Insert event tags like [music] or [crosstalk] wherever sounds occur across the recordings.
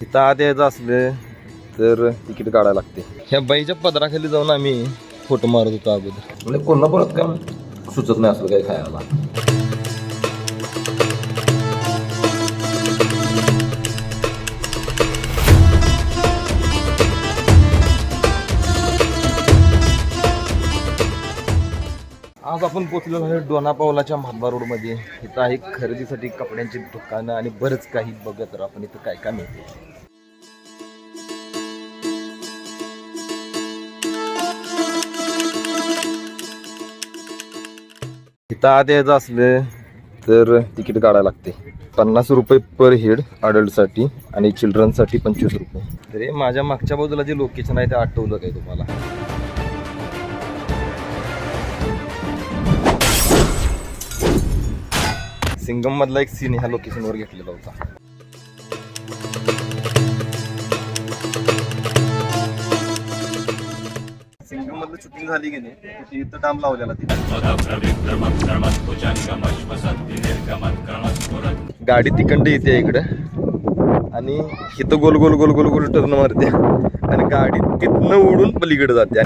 इथं आत यायचं असलं तर तिकीट काढायला लागते. ह्या बाईच्या पदराखाली जाऊन आम्ही फोटो मारत होतो अगोदर. म्हणजे कोल्हापुरात काय सुचत नाही असलं काही खायला. आज आपण पोचलेलो आहे डोना पावलाच्या महात्मा रोडमध्ये. इथं आहे खरेदीसाठी कपड्यांची दुकानं आणि बरंच काही बघत राहू. आपण इथं काय काय मिळते इथं आत यायचं असलं तर तिकीट काढायला लागते. पन्नास रुपये पर हेड अडल्टसाठी आणि चिल्ड्रनसाठी पंचवीस रुपये. तरी माझ्या मागच्या बाजूला जे लोकेशन आहे ते आठवलं काय तुम्हाला? सिंगम मधला एक सीन ह्या लोकेशनवर घेतलेला होता. सिंगम मधलं शूटिंग झाली की नाही इथं डाम लावलेला तिथे. गाडी तिकंड येते इकडं. आणि इथं गोल गोल गोल गोल गोल टर्न मारते. आणि गाडी तिथनं उडून पलीकडे जाते.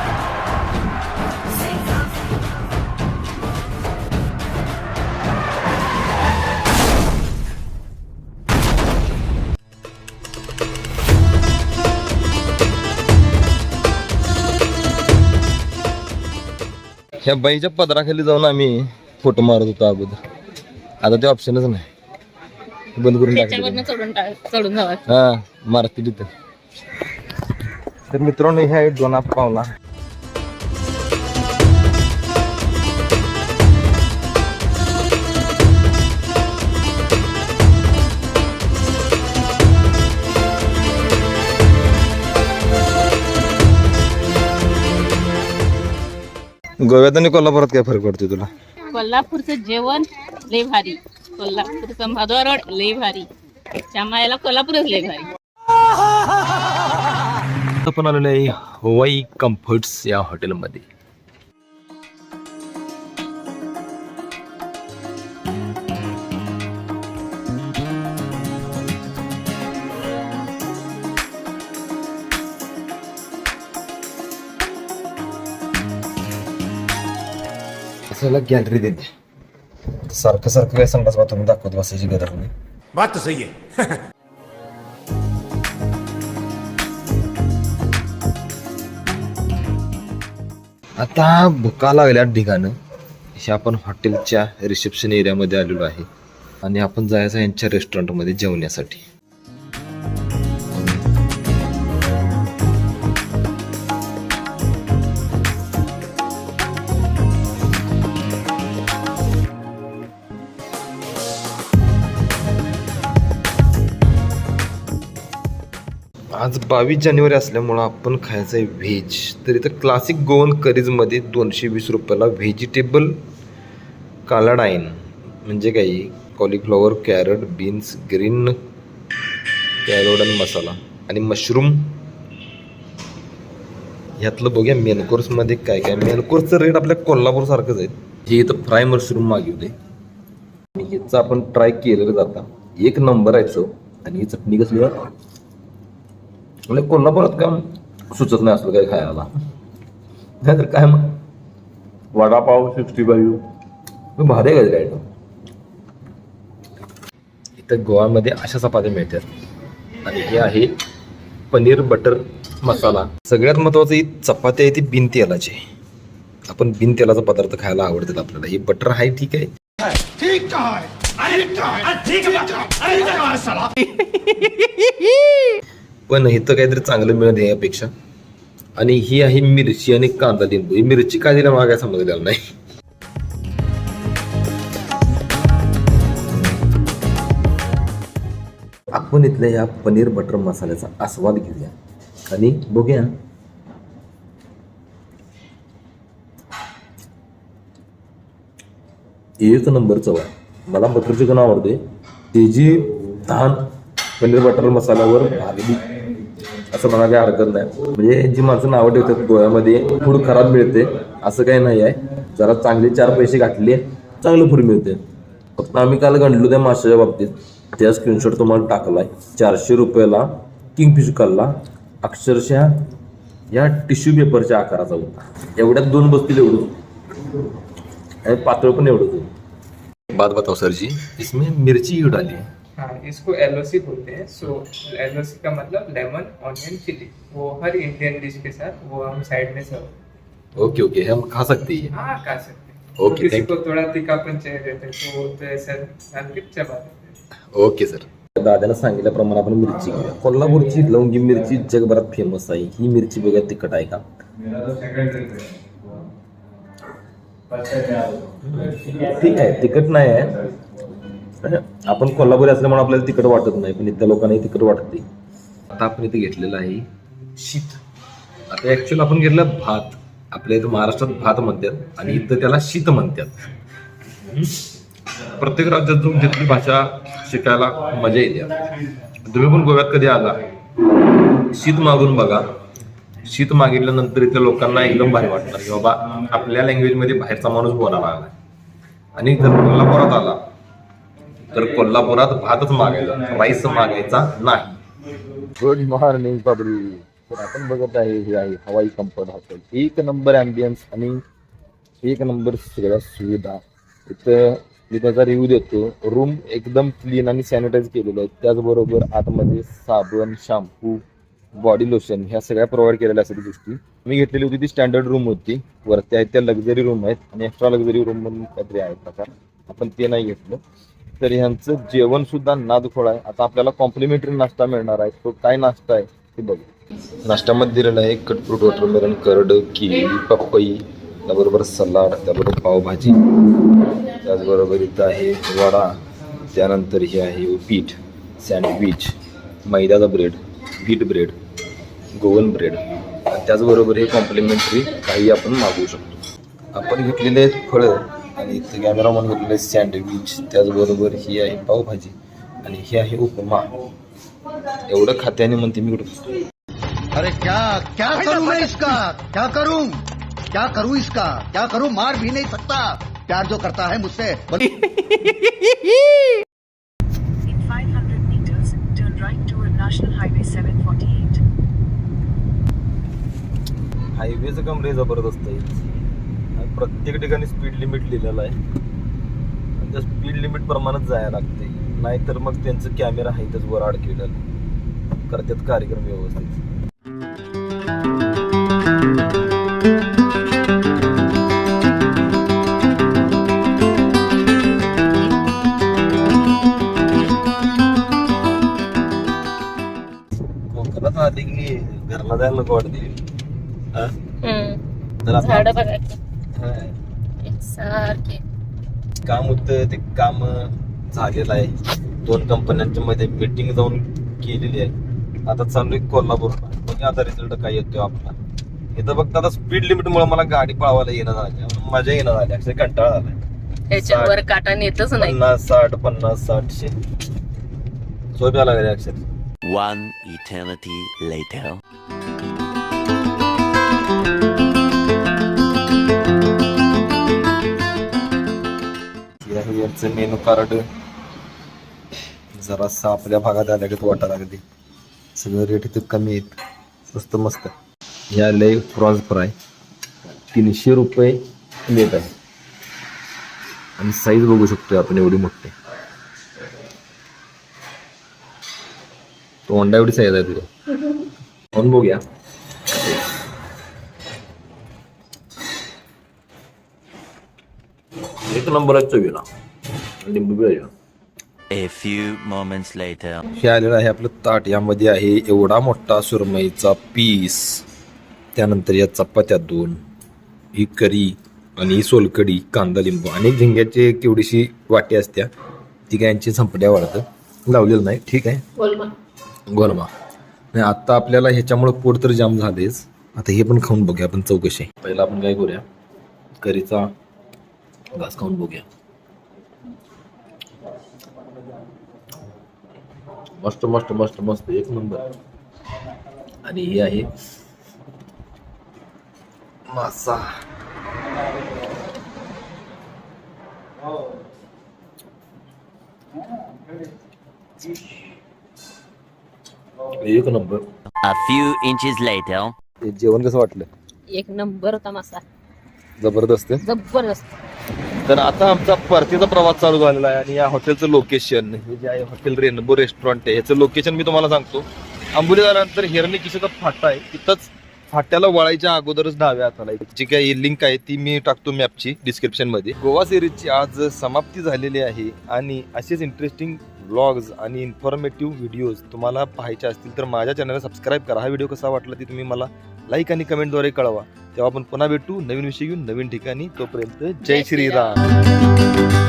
ह्या बाईच्या पदराखाली जाऊन आम्ही फोटो मारत होतो अगोदर. आता ते ऑप्शनच नाही. बंद करून टाकले त्याच्यावरनं चढून टाक- चढून जावं हा मारती तिथं तर मित्रांनो ह्या डोना पावला. गोव्यात आणि कोल्हापुरात काय फरक पडतोय तुला? कोल्हापूरचं जेवण लय भारी. कोल्हापूरचं माधवा रोड लय भारी. श्यामायला कोल्हापूरच लय भारी. आपण आलेलो आहे हवाई कम्फर्ट्स या हॉटेलमध्ये. असायला गॅलरी देते? सारखं सारखं काय संडास बाथरूम दाखवत बसायची गरज नाही. बात सही है [laughs] आता भुका लागल्या ठिकाणं हे आपण हॉटेलच्या रिसेप्शन एरियामध्ये आलेलो आहे. आणि आपण जायचं यांच्या रेस्टॉरंटमध्ये जेवण्यासाठी. आज बावीस जानेवारी असल्यामुळं आपण खायचं आहे व्हेज. तर इथं क्लासिक गोवन करीजमध्ये दोनशे वीस रुपयाला व्हेजिटेबल कालाडाईन. म्हणजे काही कॉलीफ्लॉवर कॅरट बीन्स ग्रीन कॅरोड आणि मसाला आणि मशरूम ह्यातलं बघूया मेन कोर्समध्ये काय काय. मेन कोर्सचं रेट आपल्या कोल्हापूरसारखंच आहे हे इथं फ्राय मशरूम मागवते आणि ह्याचं आपण ट्राय केलेलं जाता एक नंबर आहे चव. आणि ही चटणी कसली म्हणजे कोल्हापुरात काय सुचत नाही असलं काही खायला नाहीतर काय मग वडापाव सिक्स्टी फाईव्ह भारी आहे काय इथं गोव्यामध्ये अशा चपात्या मिळतात आणि हे आहे पनीर बटर मसाला सगळ्यात महत्वाचं ही चपाती आहे ती बिन तेलाची आपण बिन तेलाचा पदार्थ खायला आवडतात आपल्याला ही बटर आहे ठीक आहे ठीक पण इथं काहीतरी चांगलं मिळत आहे यापेक्षा आणि ही आहे मिरची आणि कांदा लिंबू. ही मिरची काय दिल्या मला काय समजलेलं नाही. आपण इथल्या या पनीर बटर मसाल्याचा आस्वाद घेऊया. आणि बघूया. एक नंबर चव आहे. मला बटर चिकन आवडते. त्याची धान पनीर बटर मसाल्यावर भागली असं मला काही हरकत नाही. म्हणजे जी माणसं नावं ठेवतात गोव्यामध्ये फूड खराब मिळते असं काही नाही आहे. जरा चांगले चार पैसे घातले चांगलं फूड मिळते फक्त आम्ही काल गणलो त्या माशाच्या बाबतीत. त्या स्क्रीनशॉट तुम्हाला टाकलाय. चारशे रुपयाला किंगफिश कल्ला अक्षरशः या टिश्यू पेपरच्या आकाराचा होता. एवढ्यात दोन बसतील एवढं. आणि पातळ पण एवढं बात बताओ सर जी इसमें मिर्ची क्यों डाली. है हाँ इसको एलओसी बोलते हैं। सो एलओसी का मतलब लेमन ऑनियन चिली वो हर इंडियन डिश के साथ वो हम साइड में सर्व ओके ओके हम खा सकते हैं। हाँ खा सकते हैं। Okay, तो किसी thank को थोड़ा तीखापन चाहिए रहता है तो वो तो ऐसा के चबा देते हैं। ओके सर दादानं सांगितल्याप्रमाणे आपण मिरची घेऊया. कोल्हापूरची लवंगी मिरची जगभरात फ़ेमस आहे. ही मिरची बघा तिखट आहे का? ठीक आहे तिखट नाही आहे. [laughs] आपण कोल्हापुरी असल्यामुळे आपल्याला तिकट वाटत नाही पण इथल्या लोकांनाही तिखट वाटते. आता आपण इथे घेतलेलं आहे शीत. आता ऍक्च्युअल आपण घेतलं भात. आपल्या इथं महाराष्ट्रात भात म्हणतात आणि इथं त्याला शीत म्हणतात. प्रत्येक राज्यात जाऊन तिथली भाषा शिकायला मजा येते. तुम्ही पण गोव्यात कधी आला? शीत मागून बघा. शीत मागितल्यानंतर इथे लोकांना एकदम भारी वाटणार की बाबा आपल्या लँग्वेजमध्ये बाहेरचा माणूस बोलायला आला आणि जर कोल्हापुरात आला. तर कोल्हापुरात भातच मागायचा राईस मागायचा नाही. गुड मॉर्निंग पब्लिक तर आपण बघत आहे हे आहे हवाई कंपन हॉटेल. एक नंबर ॲम्बियन्स आणि एक नंबर सगळ्या सुविधा. इथं मी त्याचा रिव्ह्यू देतो. रूम एकदम क्लीन आणि सॅनिटाईज केलेलं आहे. त्याचबरोबर आतमध्ये साबण शॅम्पू बॉडी लोशन ह्या सगळ्या प्रोव्हाइड केलेल्या असतात गोष्टी. मी घेतलेली होती ती स्टँडर्ड रूम होती. वरती आहेत त्या लक्झरी रूम आहेत आणि एक्स्ट्रा लक्झरी रूम म्हणून काहीतरी आहेत प्रकार आपण ते नाही घेतलं. तर ह्यांचं जेवण सुद्धा नादखोळ आहे. आता आपल्याला कॉम्प्लिमेंटरी नाश्ता मिळणार आहे. तो काय नाश्ता आहे ते बघू. नाश्त्यामध्ये दिलेला आहे कटफ्रूट वॉटरमेलन करड केळी पपई त्याबरोबर सलाड त्याबरोबर पावभाजी. त्याचबरोबर इथं आहे वडा. त्यानंतर हे आहे पीठ सँडविच मैद्याचा bread wheat bread Goan bread त्याचबरोबर हे कॉम्प्लिमेंटरी काही आपण मागवू शकतो. आपण घेतलेले आहेत फळं आणि इथं कॅमेरामन घेतलेले सँडविच त्याचबरोबर ही आहे पावभाजी आणि ही आहे उपमा. एवढं खात्याने म्हणते मी कुठं अरे क्या क्या करूं मैं इसका? क्या करूं? क्या करूं इसका? क्या करूं? मार भी नहीं सकता। प्यार जो करता है मुझसे बस In 500 meters, turn right toward National Highway 748. हायवेचं काम रे जबरदस्त आहे. आणि प्रत्येक ठिकाणी स्पीड लिमिट लिहिलेलं आहे. आणि त्या स्पीड लिमिट प्रमाणात जायला लागते. नाहीतर मग त्यांचं कॅमेरा आहे त्याच वर अडकलेलं करतात कार्यक्रम व्यवस्थित. कोकणात आले की घरला जायला नको वाटते. एकसारखे काम होतं ते काम झालेलं आहे. दोन कंपन्यांच्या मध्ये मीटिंग जाऊन केलेली आहे. आता चालू आहे कोल्हापूर आता रिझल्ट काय येतोय आपला. इथं फक्त आता स्पीड लिमिट मुळे मला गाडी पळवायला येणं झाली मजा येणं झाली. अक्षर कंटाळा झालाय त्याच्यावर काटा नेतच नाही. पन्नास साठ पन्नास साठशे. झोप यायला लागली अक्षर One eternity later. यांचं मेनू कार्ड जरासं आपल्या भागात आल्यागत वाटायला लागली. सगळं रेट इथं कमी आहेत. स्वस्त मस्त. हे आले फ्रॉन्स फ्राय तीनशे रुपये प्लेट आहे. आणि साईज बघू शकतो आपण एवढी मोठी. तो अंडा एवढी साईज आहे तुझ्या [laughs] खाऊन बघूया. एक नंबर आहे चवीला लिंबू बिळायला A few moments later. हे आलेलं आहे आपलं ताट यामध्ये आहे एवढा मोठा सुरमईचा पीस त्यानंतर या चपात्या दोन ही करी आणि ही सोलकडी कांदा लिंबू आणि झिंग्याची केवढीशी वाटी असत्या ती काय यांची संपड्या वाढतं लावलेलं नाही ठीक आहे गोलमा नाही आता आपल्याला ह्याच्यामुळं पोट तर जाम झालेच आता हे पण खाऊन बघूया आपण चौकशी पहिला आपण काय करूया करीचा घास खाऊन बघूया मस्त मस्त मस्त मस्त. एक नंबर. आणि हे आहे मासा. एक number. A few inches later. हे जेवण कसं वाटलं? एक नंबर होता मासा. जबरदस्त जबरदस्त. तर आता आमचा परतीचा प्रवास चालू झालेला आहे आणि या हॉटेलचं लोकेशन हे जे आहे हॉटेल रेनबो रेस्टॉरंट आहे ह्याचं लोकेशन मी तुम्हाला सांगतो. आंबोली झाल्यानंतर हिरणी किशोचा फाटा आहे. तिथंच फाट्याला वळायच्या अगोदरच डाव्या हाताला आहे. जी काही लिंक आहे ती मी टाकतो मॅपची डिस्क्रिप्शनमध्ये. गोवा सिरीजची आज समाप्ती झालेली आहे आणि असेच इंटरेस्टिंग ब्लॉग्स आणि इन्फॉर्मेटिव्ह व्हिडिओज तुम्हाला पाहायचे असतील तर माझ्या चॅनलला सबस्क्राईब करा. हा व्हिडिओ कसा वाटला ती तुम्ही मला लाईक आणि कमेंटद्वारे कळवा. तेव्हा आपण पुन्हा भेटू. नवीन विषय घेऊन नवीन ठिकाणी. तोपर्यंत जय श्रीराम.